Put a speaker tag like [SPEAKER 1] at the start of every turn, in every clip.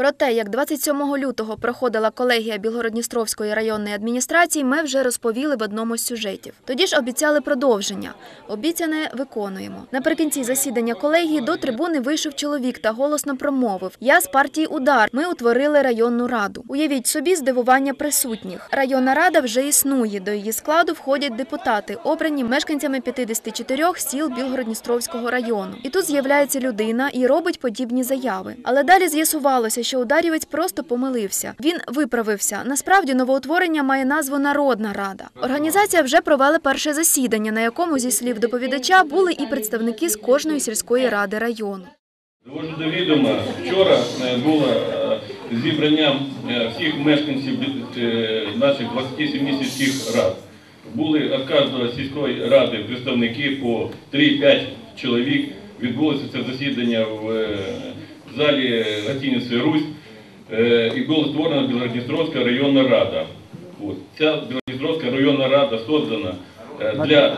[SPEAKER 1] Про те, як 27 лютого проходила колегія Білгородністровської районної адміністрації, ми вже розповіли в одному з сюжетів. Тоді ж обіцяли продовження. Обіцяне виконуємо. Наприкінці засідання колегії до трибуни вийшов чоловік та голосно промовив: Я з партії Удар. Ми утворили районну раду. Уявіть собі здивування присутніх. Районна рада вже існує. До її складу входять депутати, обрані мешканцями 54 сіл Білгородністровського району. І тут з'являється людина і робить подібні заяви. Але далі з'ясувалося, що ударівець просто помилився. Він виправився. Насправді новоутворення має назву Народна Рада. Організація вже провела перше засідання, на якому, зі слів доповідача, були і представники з кожної сільської ради району.
[SPEAKER 2] Довожу до відома, вчора е, було е, зібрання е, всіх мешканців наших 27 сільських рад. Були від кожної сільської ради представники по 3-5 чоловік. Відбулося це засідання в е, залі гостиниці Русь е, і була створена Білгородністровська районна рада. Ця Білгородністровська районна рада создана е, для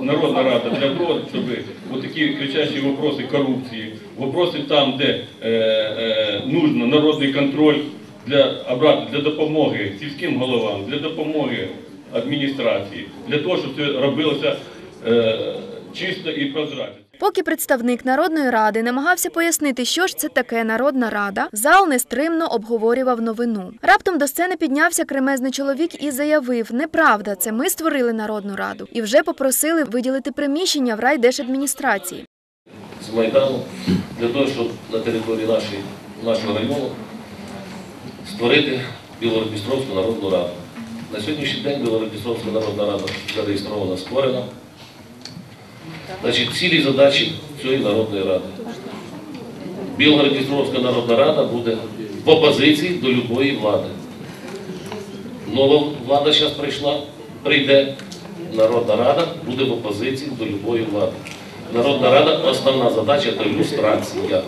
[SPEAKER 2] народна рада для того, щоб вот такі кричащі вопроси корупції, вопроси там, де е, е, нужно народний контроль для допомоги сільським головам, для допомоги адміністрації, для того, щоб це робилося е, чисто і прозрачно.
[SPEAKER 1] Поки представник народної ради намагався пояснити, що ж це таке народна рада, зал нестримно обговорював новину. Раптом до сцени піднявся кремезний чоловік і заявив: Неправда, це ми створили народну раду і вже попросили виділити приміщення в райдержадміністрації.
[SPEAKER 3] з Майдану для того, щоб на території нашої, нашого району створити Білгород-Дністровську народну раду. На сьогоднішній день Білгород-Дністровська народна рада зареєстрована, створена. Значить, цілі задачі цієї народної ради. Білгород-Дністровська народна рада буде в опозиції до любої влади. Нова влада зараз прийшла, прийде. Народна рада буде в опозиції до любої влади. Народна рада основна задача це люстрація.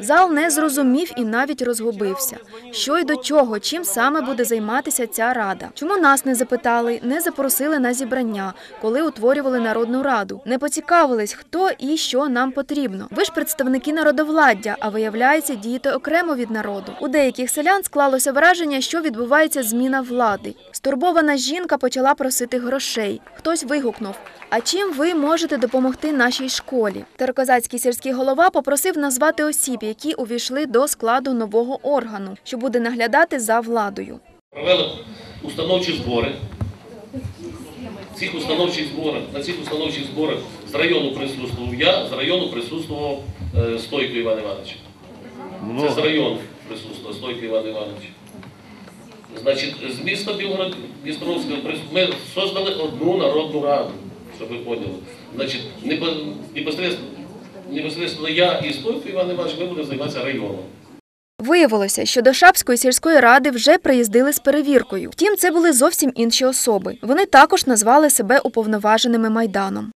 [SPEAKER 1] Зал не зрозумів і навіть розгубився. Що й до чого, чим саме буде займатися ця рада? Чому нас не запитали, не запросили на зібрання, коли утворювали народну раду? Не поцікавились, хто і що нам потрібно. Ви ж представники народовладдя, а виявляється, дієте окремо від народу. У деяких селян склалося враження, що відбувається зміна влади. Стурбована жінка почала просити грошей. Хтось вигукнув: А чим ви можете допомогти нашій школі? Теркозацький сільський голова попросив назвати осіб, які увійшли до складу нового органу, що буде наглядати за владою.
[SPEAKER 3] Провели установчі збори. Цих установчих зборах, на цих установчих зборах з району присутствував я, з району присутствував е, Стойко Іван Іванович. Це з району присутствував Стойко Іван Іванович. Значить, з міста Білгород Дністровського ми создали одну народну раду, щоб ви поняли. Значить, непо- непосредственно я і Стойко Іван Іванович ми будемо займатися районом.
[SPEAKER 1] Виявилося, що до Шапської сільської ради вже приїздили з перевіркою. Втім, це були зовсім інші особи. Вони також назвали себе уповноваженими майданом.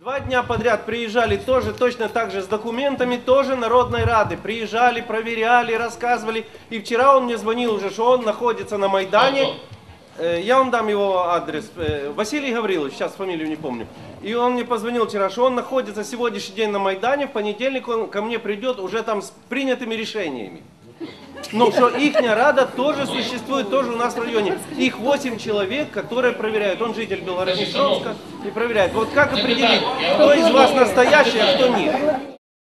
[SPEAKER 4] Два дня подряд приезжали тоже точно так же с документами тоже Народной Рады. Приезжали, проверяли, рассказывали. И вчера он мне звонил уже, что он находится на Майдане. Э, Я вам дам его адрес. Э, Василий Гаврилович, сейчас фамилию не помню. И он мне позвонил вчера, что он находится сегодняшний день на Майдане. В понедельник он ко мне придет уже там с принятыми решениями. Ну, что их рада тоже существует, тоже у нас в районе. Их 8 человек, которые проверяют. Он житель Белгороднестровска и проверяет. Вот как определить, кто из вас настоящий, а кто нет?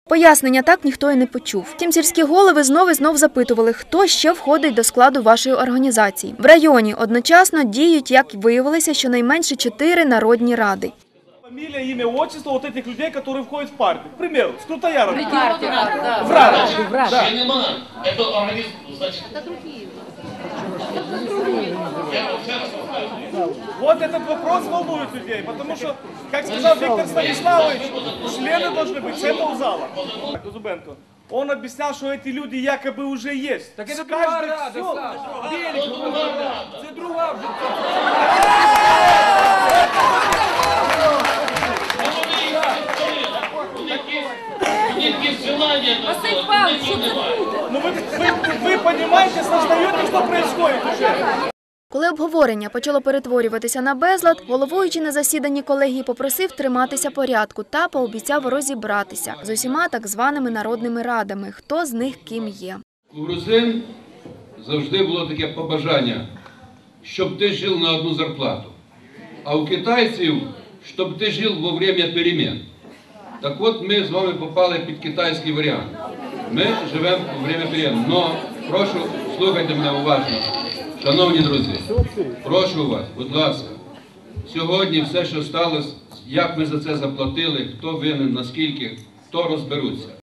[SPEAKER 1] Пояснення так ніхто і не почув. Втім, сільські голови знов і знов запитували, хто ще входить до складу вашої організації. В районі одночасно діють, як виявилося, щонайменше чотири народні ради.
[SPEAKER 5] Фамилия, имя, отчество вот этих людей, которые входят в партию. К примеру, с Крутояром.
[SPEAKER 3] Ще нема. Це організм, значить,
[SPEAKER 5] Вот этот вопрос волнует людей, потому что, как сказал Виктор Станиславович, члены должны быть с этого зала. Зубенко. Он объяснял, что эти люди якобы уже есть. Так это
[SPEAKER 6] друга рада, Саша. Це друга вже.
[SPEAKER 1] Коли обговорення почало перетворюватися на безлад, головуючий на засіданні колегії попросив триматися порядку та пообіцяв розібратися з усіма так званими народними радами, хто з них ким є.
[SPEAKER 7] У грузин завжди було таке побажання, щоб ти жив на одну зарплату. А у китайців, щоб ти жив во время перемен. Так от ми з вами попали під китайський варіант. Ми живемо во время перемен. Но прошу, слухайте мене уважно. Шановні друзі, прошу вас, будь ласка, сьогодні все, що сталося, як ми за це заплатили, хто винен, наскільки, то розберуться.